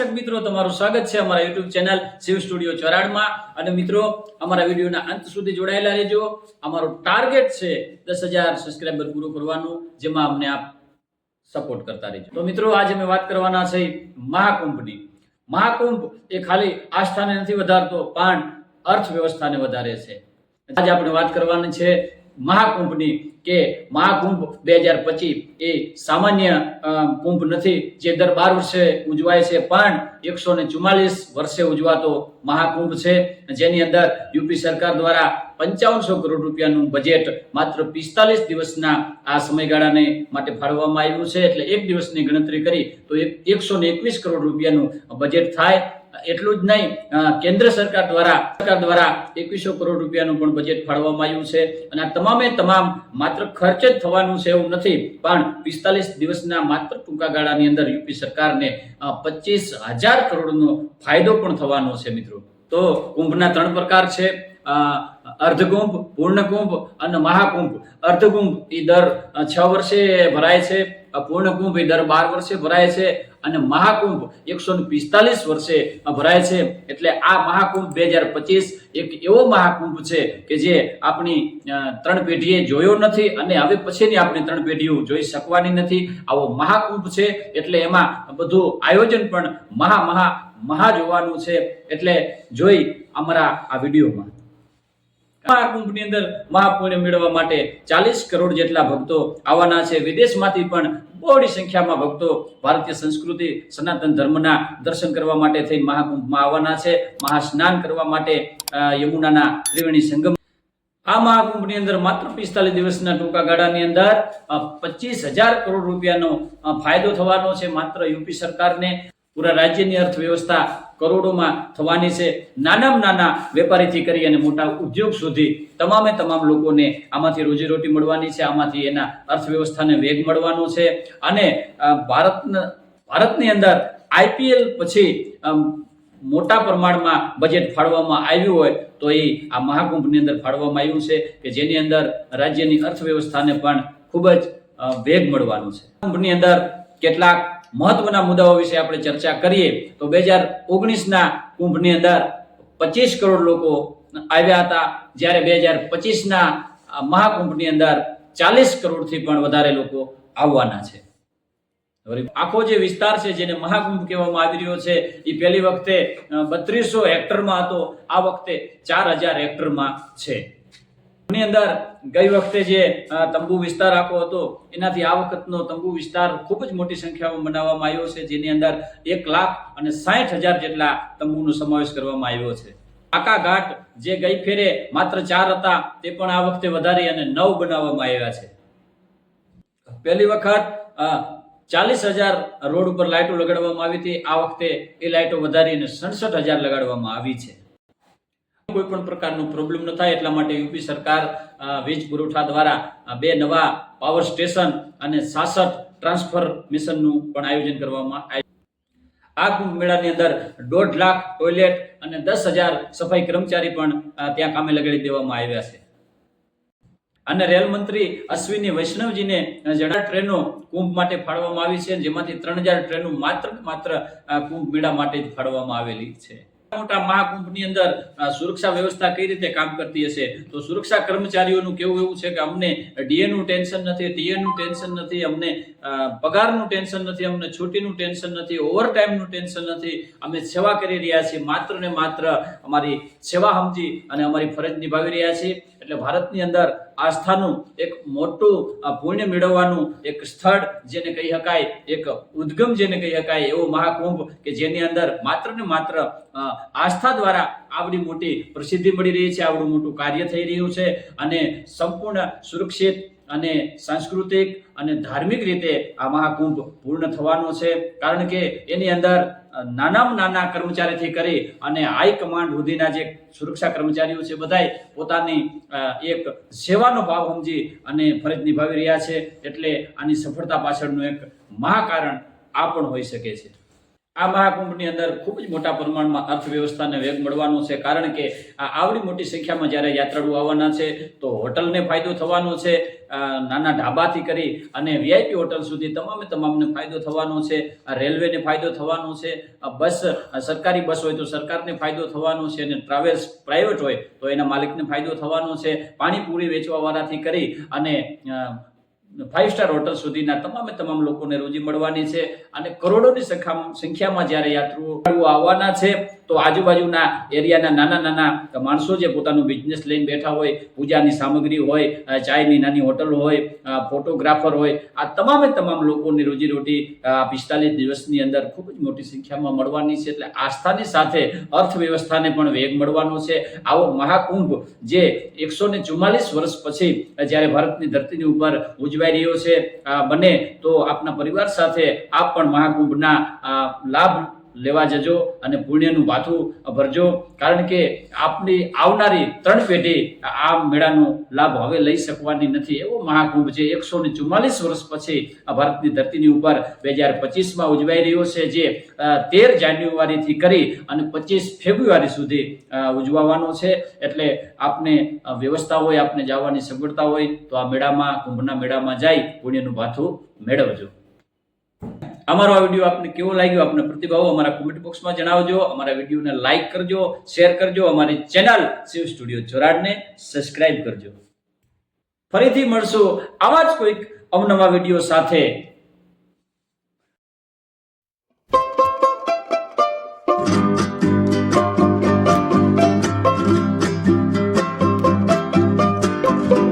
દર્શક મિત્રો, તમારું સ્વાગત છે અમારા યુટ્યુબ ચેનલ શિવ સ્ટુડિયો ચોરાડમાં. અને મિત્રો, અમારા વિડીયોના અંત સુધી જોડાયેલા રહેજો. અમારો ટાર્ગેટ છે દસ હજાર સબસ્ક્રાઈબર પૂરું કરવાનું, જેમાં અમને આપ સપોર્ટ કરતા રહેજો. તો મિત્રો, આજે અમે વાત કરવાના છે મહાકુંભની. મહાકુંભ એ ખાલી આસ્થાને નથી વધારતો, પણ અર્થવ્યવસ્થાને વધારે છે. આજે આપણે વાત કરવાની છે મહાકુંભની કે મહાકુંભ બે હજાર પચીસ એ સામાન્ય કુંભ નથી, જે દર બાર વર્ષે ઉજવાય છે. પણ એકસો ને ચુમ્માલીસ વર્ષે ઉજવાતો મહાકુંભ છે. જેની અંદર યુપી સરકાર દ્વારા પંચાવનસો કરોડ રૂપિયાનું બજેટ માત્ર પિસ્તાલીસ દિવસના આ સમયગાળાને માટે ફાળવવામાં આવ્યું છે. એટલે એક દિવસની ગણતરી કરી તો એકસો ને એકવીસ કરોડ રૂપિયાનું બજેટ થાય. એટલું જ નહીં કેન્દ્ર સરકાર દ્વારા સરકાર દ્વારા એકવીસો કરોડ રૂપિયાનું પણ બજેટ ફાળવવામાં આવ્યું છે અને આ તમામે તમામ માત્ર ખર્ચ જ થવાનું છે એવું નથી, પણ પિસ્તાલીસ દિવસના માત્ર ટૂંકા ગાળાની અંદર યુપી સરકારને પચીસ હજાર કરોડનો ફાયદો પણ થવાનો છે મિત્રો. તો કુંભના ત્રણ પ્રકાર છે અર્ધકુંભ, પૂર્ણકુંભ અને મહાકુંભ. અર્ધકુંભ એ દર છ વર્ષે ભરાય છે પૂર્ણકુંભ એ દર બાર વર્ષે ભરાય છે અને મહાકુંભ એકસો પિસ્તાલીસ વર્ષે ભરાય છે. એટલે આ મહાકુંભ બે હજાર પચીસ એક એવો મહાકુંભ છે કે જે આપણી ત્રણ પેઢીએ જોયો નથી અને હવે પછીની આપણી ત્રણ પેઢીઓ જોઈ શકવાની નથી. આવો મહાકુંભ છે. એટલે એમાં બધું આયોજન પણ મહા મહા મહા જોવાનું છે. એટલે જોઈ અમારા આ વિડીયોમાં. મહાકુંભની અંદર મહાપુણ્ય મેળવવા માટે ચાલીસ કરોડ જેટલા ભક્તો આવવાના છે. વિદેશમાંથી પણ બહોળી સંખ્યામાં ભક્તો ભારતીય સંસ્કૃતિ, સનાતન ધર્મના દર્શન કરવા માટે થઈ મહાકુંભમાં આવવાના છે. મહાસ્નાન કરવા માટે યમુનાના ત્રિવેણી સંગમ. આ મહાકુંભની અંદર માત્ર પિસ્તાલીસ દિવસના ટૂંકા ગાળાની અંદર પચીસ હજાર કરોડ રૂપિયાનો ફાયદો થવાનો છે માત્ર યુપી સરકારને. પૂરા રાજ્યની અર્થવ્યવસ્થા કરોડોમાં થવાની છે. નાનામાં નાના વેપારીથી કરી અને મોટા ઉદ્યોગ સુધી તમામે તમામ લોકોને આમાંથી રોજીરોટી મળવાની છે. આમાંથી એના અર્થવ્યવસ્થાને વેગ મળવાનો છે. અને ભારતના, ભારતની અંદર આઈપીએલ પછી મોટા પ્રમાણમાં બજેટ ફાળવવામાં આવ્યું હોય તો એ આ મહાકુંભની અંદર ફાળવવામાં આવ્યું છે કે જેની અંદર રાજ્યની અર્થવ્યવસ્થાને પણ ખૂબ જ વેગ મળવાનો છે. કુંભની અંદર કેટલાક મહત્વના મુદ્દાઓ વિશે આપણે ચર્ચા કરીએ, તો બે હજાર ઓગણીસના કુંભની અંદર પચીસ કરોડ લોકો આવ્યા હતા. જ્યારે બે હજાર પચીસના મહાકુંભની અંદર ચાલીસ કરોડથી પણ વધારે લોકો આવવાના છે. આખો જે વિસ્તાર છે, જેને મહાકુંભ કહેવામાં આવી રહ્યો છે એ પહેલી વખતે બત્રીસો હેક્ટરમાં હતો. આ વખતે ચાર હજાર હેક્ટરમાં છે. ની અંદર ગઈ વખતે જે તંબુ વિસ્તાર આખો હતો, એનાથી આ વખતનો તંબુ વિસ્તાર ખૂબ જ મોટી સંખ્યામાં બનાવવામાં આવ્યો છે, જેની અંદર એક લાખ અને સાહીઠ હજાર જેટલા તંબુનો સમાવેશ કરવામાં આવ્યો છે. આકા ઘાટ જે ગઈ ફેરે માત્ર ચાર હતા, તે પણ આ વખતે વધારી અને નવ બનાવવામાં આવ્યા છે. પહેલી વખત ચાલીસ હજાર રોડ ઉપર લાઇટો લગાડવામાં આવી હતી, આ વખતે એ લાઇટો વધારીને સડસઠ હજાર લગાડવામાં આવી છે. કોઈ પણ પ્રકારનો પ્રોબ્લેમ ન થાય એટલા માટે યુપી સરકાર વીજ પુરવઠા દ્વારા બે નવા પાવર સ્ટેશન અને સાસઠ ટ્રાન્સફોર્મેશનનું પણ આયોજન કરવામાં આવ્યું આ કુંભ મેળાની અંદર દોઢ લાખ ટોયલેટ અને દસ હજાર સફાઈ કર્મચારી પણ ત્યાં કામે લગાડી દેવામાં આવ્યા છે. અને રેલ મંત્રી અશ્વિની વૈષ્ણવજીને જણા ટ્રેનો કુંભ માટે ફાળવવામાં આવી છે જેમાંથી ત્રણ હજાર ટ્રેનો માત્ર માત્ર કુંભ મેળા માટે જ ફાળવવામાં આવેલી છે. મોટા મહાકુંભની અંદર સુરક્ષા વ્યવસ્થા કઈ રીતે કામ કરતી હશે? તો સુરક્ષા કર્મચારીઓનું કેવું એવું છે કે અમને ડીએનું ટેન્શન નથી, ટીએનું ટેન્શન નથી, અમને પગારનું ટેન્શન નથી, અમને છૂટીનું ટેન્શન નથી, ઓવરટાઈમનું ટેન્શન નથી. અમે સેવા કરી રહ્યા છીએ, માત્ર ને માત્ર અમારી સેવા સમજી અને અમારી ફરજ નિભાવી રહ્યા છીએ. એટલે ભારતની અંદર આસ્થાનું એક મોટું પુણ્ય મેળવવાનું એક સ્થળ જેને કહી શકાય, એક ઉદ્ગમ જેને કહી શકાય એવો મહાકુંભ કે જેની અંદર માત્ર ને માત્ર આસ્થા દ્વારા આવડી મોટી પ્રસિદ્ધિ મળી રહી છે, આવડું મોટું કાર્ય થઈ રહ્યું છે અને સંપૂર્ણ સુરક્ષિત અને સાંસ્કૃતિક અને ધાર્મિક રીતે આ મહાકુંભ પૂર્ણ થવાનો છે. કારણ કે એની અંદર નાનામાં નાના કર્મચારીથી કરી અને હાઈ કમાન્ડ સુધીના જે સુરક્ષા કર્મચારીઓ છે બધાય પોતાની એક સેવાનો ભાવ સમજી અને ફરજ નિભાવી રહ્યા છે. એટલે આની સફળતા પાછળનું એક મહાકારણ આ પણ હોઈ શકે છે. આ મહાકુંભની અંદર ખૂબ જ મોટા પ્રમાણમાં અર્થવ્યવસ્થાને વેગ મળવાનો છે. કારણ કે આ આવડી મોટી સંખ્યામાં જ્યારે યાત્રાળુ આવવાના છે, તો હોટલને ફાયદો થવાનો છે નાના ઢાબાથી કરી અને વીઆઈપી હોટલ સુધી તમામે તમામને ફાયદો થવાનો છે રેલવેને ફાયદો થવાનો છે બસ સરકારી બસ હોય તો સરકારને ફાયદો થવાનો છે અને ટ્રાવેલ્સ પ્રાઇવેટ હોય તો એના માલિકને ફાયદો થવાનો છે. પાણીપુરી વેચવાવાળાથી કરી અને ફાઇવ સ્ટાર હોટલ સુધીના તમામે તમામ લોકોને રોજી મળવાની છે. અને કરોડોની સંખ્યા- સંખ્યામાં જ્યારે યાત્રુઓ આવવાના છે તો આજુબાજુના એરિયાના નાના નાના માણસો જે પોતાનું બિઝનેસ લઈને બેઠા હોય, પૂજાની સામગ્રી હોય ચાયની નાની હોટલ હોય ફોટોગ્રાફર હોય, આ તમામે તમામ લોકોની રોજીરોટી પિસ્તાલીસ દિવસની અંદર ખૂબ જ મોટી સંખ્યામાં મળવાની છે. એટલે આસ્થાની સાથે અર્થવ્યવસ્થાને પણ વેગ મળવાનો છે. આવો મહાકુંભ જે એકસો ને ચુમ્માલીસ વર્ષ પછી જ્યારે ભારતની ધરતીની ઉપર ઉજવાઈ રહ્યો છે બને તો આપના પરિવાર સાથે આપ પણ મહાકુંભના લાભ લેવા જજો અને પુણ્યનું ભાથું ભરજો કારણ કે આપની આવનારી ત્રણ પેઢી આ મેળાનો લાભ હવે લઈ શકવાની નથી. એવો મહાકુંભ છે, એકસો ને ચુમ્માલીસ વર્ષ પછી ભારતની ધરતીની ઉપર બે હજાર પચીસમાં ઉજવાઈ રહ્યો છે, જે તેર જાન્યુઆરીથી કરી અને પચીસ ફેબ્રુઆરી સુધી ઉજવવાનો છે. એટલે આપને વ્યવસ્થા હોય, આપને જવાની સગવડતા હોય, તો આ મેળામાં, કુંભના મેળામાં જાય, પુણ્યનું ભાથું મેળવજો. અમારો આ વીડિયો આપને કેવો લાગ્યો? આપને પ્રતિભાવો અમારા કોમેન્ટ બોક્સમાં જણાવજો. અમારા વિડીયોને લાઈક કરજો શેર કરજો, અમારી ચેનલ શિવ સ્ટુડિયો જોરાડને સબસ્ક્રાઇબ કરજો. ફરીથી મળશું આવા જ કોઈક અવનવા વીડિયો સાથે.